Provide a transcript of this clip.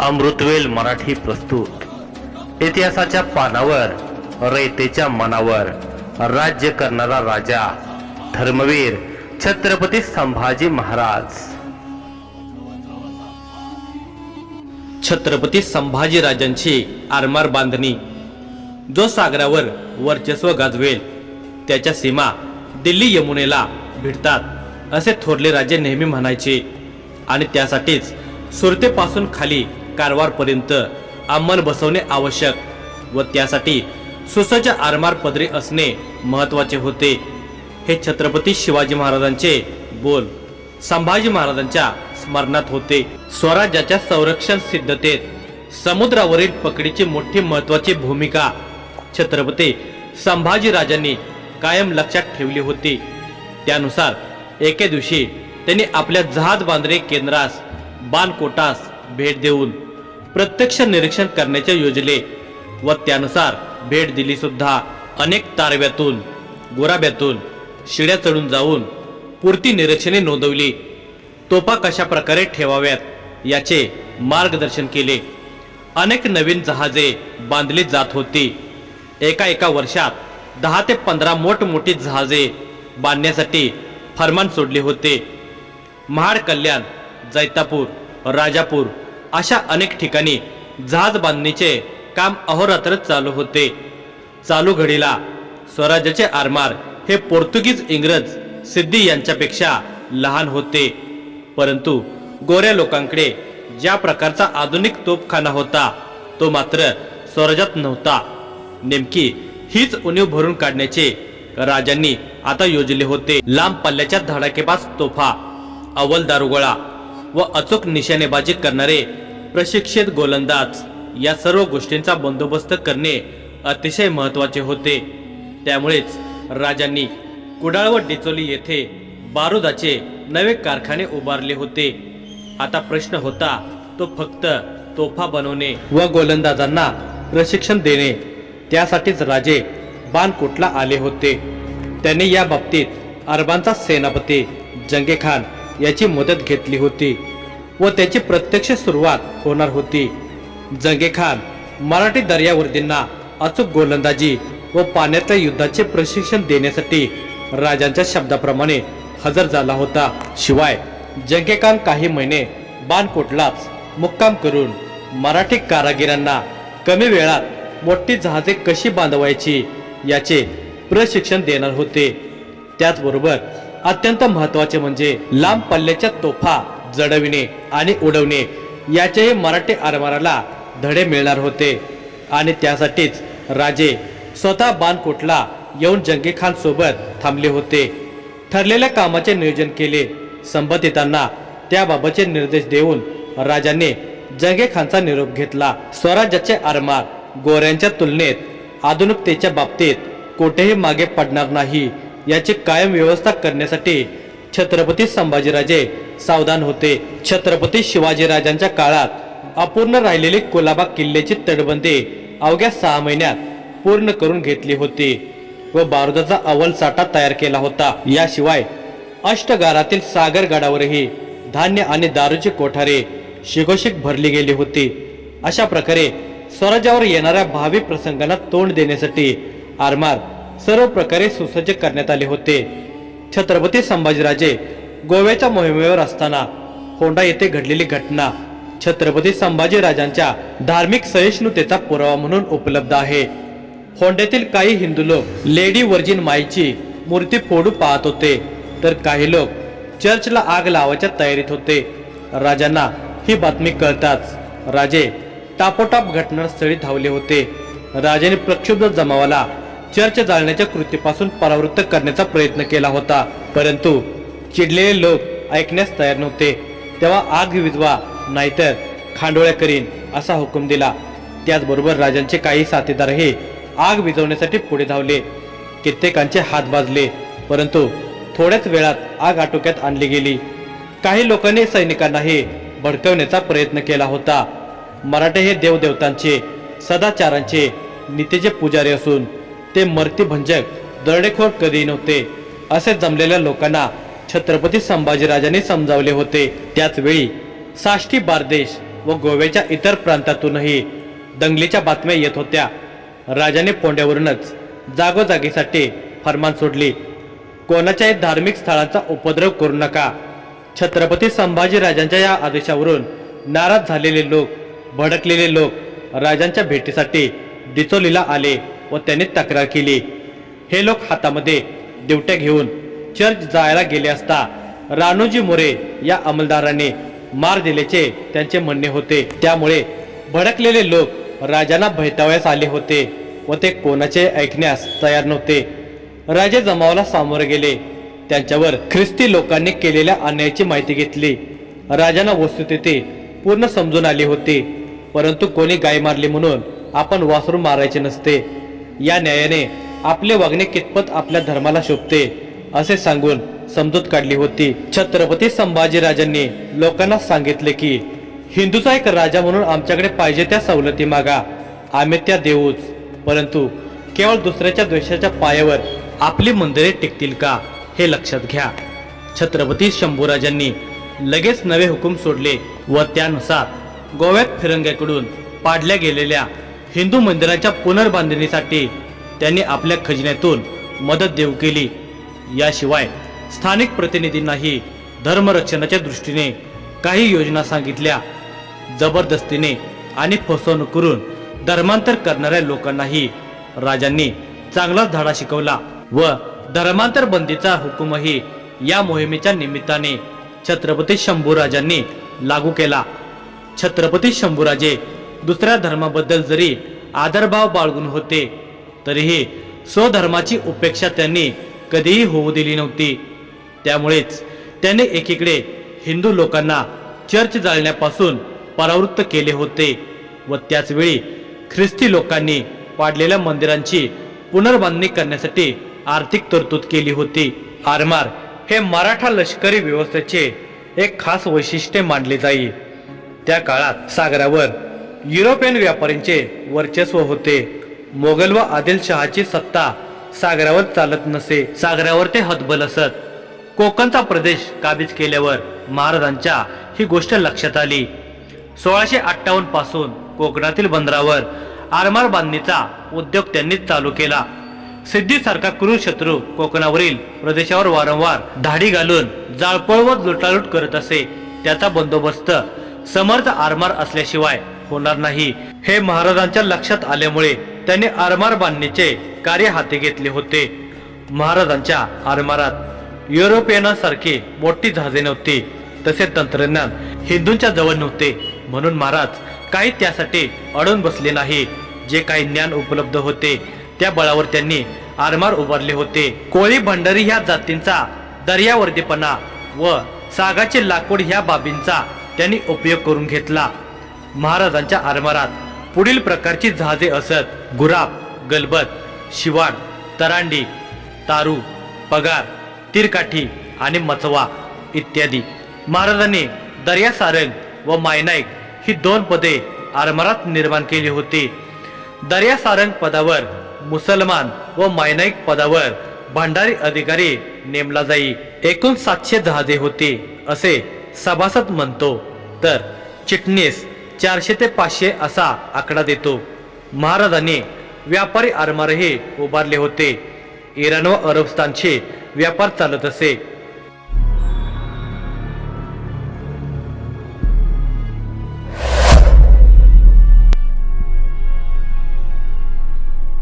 अमृतवेल मराठी प्रस्तुत. इतिहासाच्या पानावर रयतेच्या मनावर राज्य करणारा राजा धर्मवीर छत्रपती संभाजी महाराज. छत्रपती संभाजी राजांची आरमार बांधणी. जो सागरावर वर्चस्व गाजवेल त्याच्या सीमा दिल्ली यमुनेला भिडतात असे थोरले राजे नेहमी म्हणायचे. आणि त्यासाठीच सुरतेपासून खाली कारवारपर्यंत अंमल बसवणे आवश्यक व त्यासाठी सुसज्ज आरमार पदरी असणे महत्त्वाचे होते. हे छत्रपती शिवाजी महाराजांचे बोल संभाजी महाराजांच्या स्मरणात होते. स्वराज्याच्या संरक्षण सिद्धतेत समुद्रावरील पकडीची मोठी महत्वाची भूमिका छत्रपती संभाजी राजांनी कायम लक्षात ठेवली होती. त्यानुसार एके दिवशी त्यांनी आपल्या जहाज बांधणी केंद्रास बानकोटास भेट देऊन प्रत्यक्ष निरीक्षण करण्याचे योजले व त्यानुसार भेट दिली सुद्धा. अनेक तारव्यातून गोराब्यातून शिड्या चढून जाऊन पुरती निरीक्षणे नोंदवली. तोफा कशा प्रकारे ठेवाव्यात याचे मार्गदर्शन केले. अनेक नवीन जहाजे बांधली जात होती. एका एका वर्षात दहा ते पंधरा मोठमोठी जहाजे बांधण्यासाठी फरमान सोडले होते. महाड कल्याण जैतापूर राजापूर अशा अनेक ठिकाणी जहाज बांधणीचे काम अहोरात्र चालू होते. चालू घडीला स्वराज्याचे आरमार हे पोर्तुगीज इंग्रज सिद्धी यांच्यापेक्षा लहान होते. परंतु गोऱ्या लोकांकडे ज्या प्रकारचा आधुनिक तोफखाना होता तो मात्र स्वराज्यात नव्हता. नेमकी हीच उणीव भरून काढण्याचे राजांनी आता योजले होते. लांब पल्ल्याच्या धडाकेबाज तोफा अव्वल दारुगोळा व अचूक निशाणेबाजी करणारे प्रशिक्षित गोलंदाज या सर्व गोष्टींचा बंदोबस्त करणे अतिशय महत्त्वाचे होते. त्यामुळेच राजांनी कुडाळ व डिचोली येथे बारुदाचे नवे कारखाने उभारले होते. आता प्रश्न होता तो फक्त तोफा बनवणे व गोलंदाजांना प्रशिक्षण देणे त्यासाठीच राजे बानकोटला आले होते. त्याने या बाबतीत अरबांचा सेनापती जंगे खान याची मदत घेतली होती. व त्याची प्रत्यक्ष सुरुवात होणार होती. जंगे खान मराठी दर्यावर्दींना अचूक गोलंदाजी व पाण्यातल्या युद्धाचे प्रशिक्षण देण्यासाठी राजांच्या शब्दाप्रमाणे हजर झाला होता. शिवाय जंगे खान काही महिने बाणकोटलाच मुक्काम करून मराठी कारागिरांना कमी वेळात मोठी जहाजे कशी बांधवायची याचे प्रशिक्षण देणार होते. त्याचबरोबर अत्यंत महत्त्वाचे म्हणजे लांब पल्ल्याच्या तोफा जडविणे आणि उडवणे. याचेही मराठी आरमाराला धडे मिळणार होते. आणि त्यासाठीच राजे स्वतः बाणकोटला येऊन जंगी खान सोबत थांबले होते. ठरलेल्या कामाचे नियोजन केले. संबंधितांना त्याबाबतचे निर्देश देऊन राजाने जंगे खानचा निरोप घेतला. स्वराज्याचे आरमार गोऱ्यांच्या तुलनेत आधुनिकतेच्या बाबतीत कोठेही मागे पडणार नाही. याची कायम व्यवस्था करण्यासाठी छत्रपती संभाजीराजे सावधान होते. छत्रपती शिवाजीराजांच्या काळात अपूर्ण राहिलेली कोलाबा किल्ल्याची तटबंदी अवघ्या सहा महिन्यात पूर्ण करून घेतली होती व बारुदाचा अव्वल साठा तयार केला होता. याशिवाय अष्टगारातील सागर गडावरही धान्य आणि दारूची कोठारे शिगोशिक भरली गेली होती. अशा प्रकारे स्वराज्यावर येणाऱ्या भावी प्रसंगांना तोंड देण्यासाठी आरमार सर्व प्रकारे सुसज्ज करण्यात आले होते. छत्रपती संभाजीराजे गोव्याच्या मोहिमेवर असताना होंडा येथे घडलेली घटना छत्रपती संभाजीराजांच्या धार्मिक सहिष्णुतेचा पुरावा म्हणून उपलब्ध आहे. होंड्यातील काही हिंदू लोक लेडी वर्जिन माईची मूर्ती फोडू पाहत होते तर काही लोक चर्चला आग लावायच्या तयारीत होते. राजांना ही बातमी कळताच राजे टापोटाप घटनास्थळी धावले होते. राजाने प्रक्षुब्ध जमावाला चर्च जाळण्याच्या कृतीपासून परावृत्त करण्याचा प्रयत्न केला होता. परंतु चिडलेले लोक ऐकण्यास तयार नव्हते. तेव्हा आग विजवा नाहीतर खांडोळ्या करीन असा हुकूम दिला. त्याचबरोबर राजांचे काही साथीदारही आग विझवण्यासाठी पुढे धावले. कित्येकांचे हात भाजले परंतु थोड्याच वेळात आग आटोक्यात आणली गेली. काही लोकांनी सैनिकांनाही भडकवण्याचा प्रयत्न केला होता. मराठे हे देवदेवतांचे सदाचारांचे नीतेचे पुजारी असून ते मर्तीभंजक दरडेखोर कधी नव्हते. असे जमलेल्या लोकांना छत्रपती संभाजीराजांनी समजावले होते. त्याचवेळी साष्टी बारदेश व गोव्याच्या इतर प्रांतातूनही दंगलीच्या बातम्या येत होत्या. राजाने पोंड्यावरूनच जागोजागीसाठी फरमान सोडली. कोणाच्याही धार्मिक स्थळांचा उपद्रव करू नका. छत्रपती संभाजीराजांच्या या आदेशावरून नाराज झालेले लोक भडकलेले लोक राजांच्या भेटीसाठी डिचोलीला आले. व त्याने तक्रार केली. हे लोक हातामध्ये दिवट्या घेऊन चर्च जायला गेले असता रानोजी मोरे या अंमलदाराने मार दिल्याचे त्यांचे म्हणणे होते. त्यामुळे भडकलेले लोक राजांना भैतावयास आले होते व ते कोणाचे ऐकण्यास तयार नव्हते. राजे जमावाला सामोरे गेले. त्यांच्यावर ख्रिस्ती लोकांनी केलेल्या अन्यायाची माहिती घेतली. राजांना वस्तुस्थिती पूर्ण समजून आली होती. परंतु कोणी गाय मारली म्हणून आपण वासरू मारायचे नसते. या न्यायाने आपले वागणे कितपत आपल्या धर्माला शोभते असे सांगून समजूत काढली होती. छत्रपती संभाजी राजांनी लोकांना सांगितले की हिंदूचा एक राजा म्हणून आमच्याकडे पाहिजे त्या सवलती मागा. आम्ही त्या देऊच. परंतु केवळ दुसऱ्याच्या द्वेषाच्या पायावर आपली मंदिरे टिकतील का हे लक्षात घ्या. छत्रपती शंभूराजांनी लगेच नवे हुकूम सोडले व त्यानुसार गोव्यात फिरंग्याकडून पाडल्या गेलेल्या हिंदू मंदिराच्या पुनर्बांधणीसाठी त्यांनी आपल्या खजिन्यातून मदत देऊ केली. याशिवाय स्थानिक प्रतिनिधींनाही धर्मरक्षणाच्या दृष्टीने काही योजना सांगितल्या. जबरदस्तीने आणि फसवणूक करून धर्मांतर करणाऱ्या लोकांनाही राजांनी चांगलाच धडा शिकवला व धर्मांतर बंदीचा हुकूमही या मोहिमेच्या निमित्ताने छत्रपती शंभूराजांनी लागू केला. छत्रपती शंभूराजे दुसऱ्या धर्माबद्दल जरी आदरभाव बाळगून होते तरीही स्वधर्माची उपेक्षा त्यांनी कधीही होऊ दिली नव्हती. त्यामुळेच त्याने एकीकडे हिंदू लोकांना चर्च जाळण्यापासून परावृत्त केले होते व त्याचवेळी ख्रिस्ती लोकांनी पाडलेल्या मंदिरांची पुनर्बांधणी करण्यासाठी आर्थिक तरतूद केली होती. आरमार हे मराठा लष्करी व्यवस्थेचे एक खास वैशिष्ट्य मानले जाई. त्या काळात सागरावर युरोपियन व्यापाऱ्यांचे वर्चस्व होते. मोगल व आदिलशहाची सत्ता सागरावर चालत नसे सागरावर ते हतबल असत. कोकणचा प्रदेश काबीज केल्यावर महाराजांच्या ही गोष्ट लक्षात आली. सोळाशे अठ्ठावन्नपासून कोकणातील बंदरावर आरमार बांधणीचा उद्योग त्यांनी चालू केला. सिद्धीसारखा सारखा कुरुशत्रू कोकणावरील प्रदेशावर वारंवार धाडी घालून जाळपोळ व लुटालूट करत असे. त्याचा बंदोबस्त समर्थ आरमार असल्याशिवाय होणार नाही. हे महाराजांच्या लक्षात आल्यामुळे त्यांनी आरमार बांधणीचे कार्य हाती घेतले होते. महाराजांच्या आरमारात युरोपियनासारखी मोठी जहाजे नव्हती तसे तंत्रज्ञान हिंदूंच्या जवळ नव्हते. म्हणून महाराज काही त्यासाठी अडून बसले नाही. जे काही ज्ञान उपलब्ध होते त्या बळावर त्यांनी आरमार उभारले होते. कोळी भंडारी ह्या जातींचा दर्यावर्दीपणा व सागाचे लाकूड ह्या बाबींचा त्यांनी उपयोग करून घेतला. महाराजांच्या आरमारात पुढील प्रकारची जहाजे असत गुराब गलबत शिवाण तरांडी तारू पगार तिरकाठी आणि मचवा इत्यादी. महाराजांनी दर्या सारंग व मायनाईक ही दोन पदे आरमारात निर्माण केली होती. दर्या सारंग पदावर मुसलमान व मायनाईक पदावर भंडारी अधिकारी नेमला जाई. एकूण सातशे जहाजे होती असे सभासद म्हणतो. तर चिटणीस चारशे ते पाचशे असा आकडा देतो. महाराजांनी व्यापारी आरमारही उभारले होते. इराण व अरबस्तानचे व्यापार चालत असे.